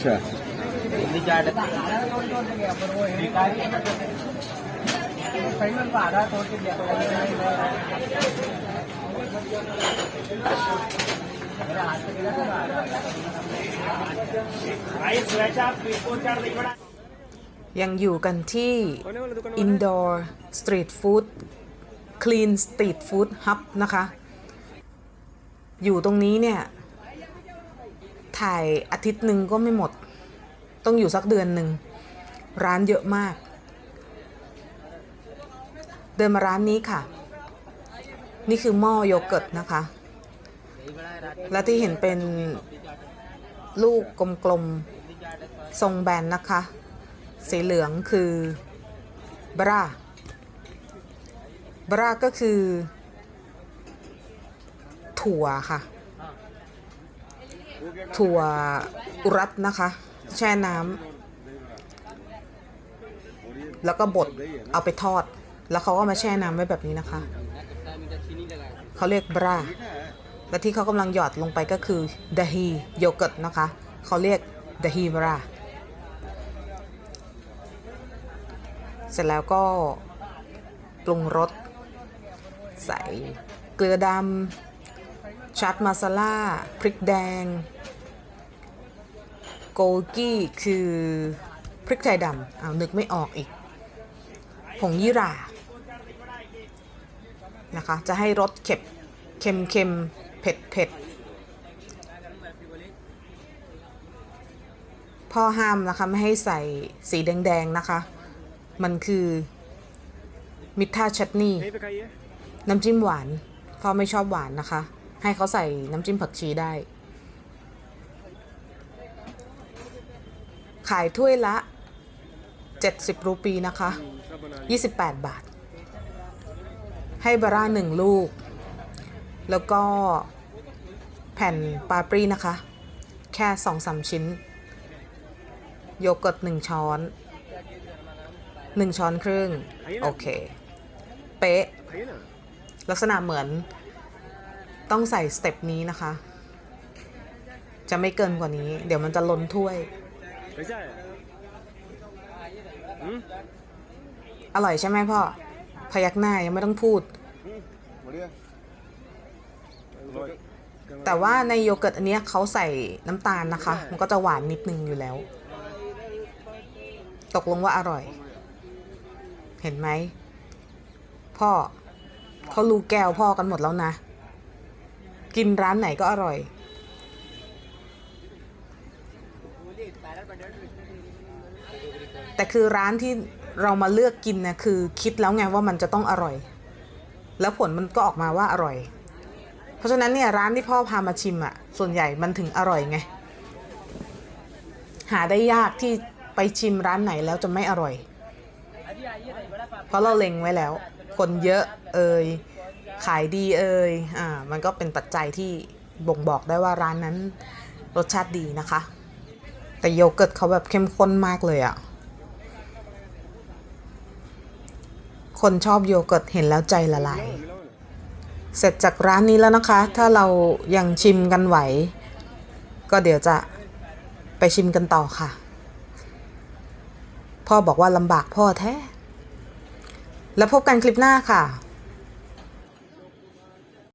अच्छा हाँ, ยังอยู่กันที่ Indoor Street Food Clean Street Food Hub นะคะ อยู่ตรงนี้เนี่ย ถ่ายอาทิตย์หนึ่งก็ไม่หมด ต้องอยู่สักเดือนหนึ่ง ร้านเยอะมาก เดินมาร้านนี้ค่ะ นี่คือหม้อโยเกิร์ตนะคะ และที่เห็นเป็นลูกกลมๆ ทรงแบนนะคะ สีเหลืองคือบราบราก็คือ ถั่วค่ะ ถั่วอุรัตนะคะ แช่น้ำแล้วก็บดเอาไปทอด แล้วเขาก็มาแช่น้ำไว้แบบนี้นะคะ เขาเรียกบรา และที่เขากำลังหยอดลงไปก็คือดาฮีโยเกิร์ตนะคะ เขาเรียกดาฮีบรา เสร็จแล้วก็ปรุงรสใส่เกลือดำชัดมาซาล่า พริกแดง โกกี้คือพริกไทยดำเอานึกไม่ออกอีก ผงยี่ร่านะคะ จะให้รสเข็บเค็มเค็มเผ็ดเผ็ดพ่อห้ามนะคะ ไม่ให้ใส่สีแดง ๆ นะคะ มันคือ มิทธาชัตนี่ น้ำจิ้มหวาน พ่อไม่ชอบหวานนะคะ ให้เขาใส่น้ำจิ้มผักชีได้ ขายถ้วยละ 70 รูปีนะคะ 28 บาท ให้บาร่าหนึ่งลูก แล้วก็แผ่นปาปรีนะคะ แค่สองสามชิ้น โยเกิร์ตหนึ่งช้อนหนึ่งช้อนครึ่ง โอเค เป๊ะ ลักษณะเหมือนต้องใส่สเต็ปนี้นะคะ จะไม่เกินกว่านี้ เดี๋ยวมันจะล้นถ้วย ไม่ใช่อร่อยใช่ไหมพ่อ พยักหน้ายังไม่ต้องพูดแต่ว่าในโยเกิร์ตอันนี้เขาใส่น้ำตาลนะคะ มันก็จะหวานนิดนึงอยู่แล้ว ตกลงว่าอร่อย เห็นไหม พ่อเขารู้แก้วพ่อกันหมดแล้วนะ กินร้านไหนก็อร่อย แต่คือร้านที่เรามาเลือกกินนะคือคิดแล้วไงว่ามันจะต้องอร่อย แล้วผลมันก็ออกมาว่าอร่อย เพราะฉะนั้นเนี่ยร้านที่พ่อพามาชิมอะ่ะ ส่วนใหญ่มันถึงอร่อยไง หาได้ยากที่ไปชิมร้านไหนแล้วจะไม่อร่อย เพราะเราเล็งไว้แล้ว คนเยอะเอ่ยขายดีเอ่ยอ่า มันก็เป็นปัจจัยที่บ่งบอกได้ว่าร้านนั้นรสชาติดีนะคะ แต่โยเกิร์ตเขาแบบเข้มข้นมากเลยอะ่ะ คนชอบโยเกิร์ตเห็นแล้วใจละลาย เสร็จจากร้านนี้แล้วนะคะ ถ้าเรายังชิมกันไหว ก็เดี๋ยวจะไปชิมกันต่อค่ะ พ่อบอกว่าลำบากพ่อแท้ แล้วพบกันคลิปหน้าค่ะ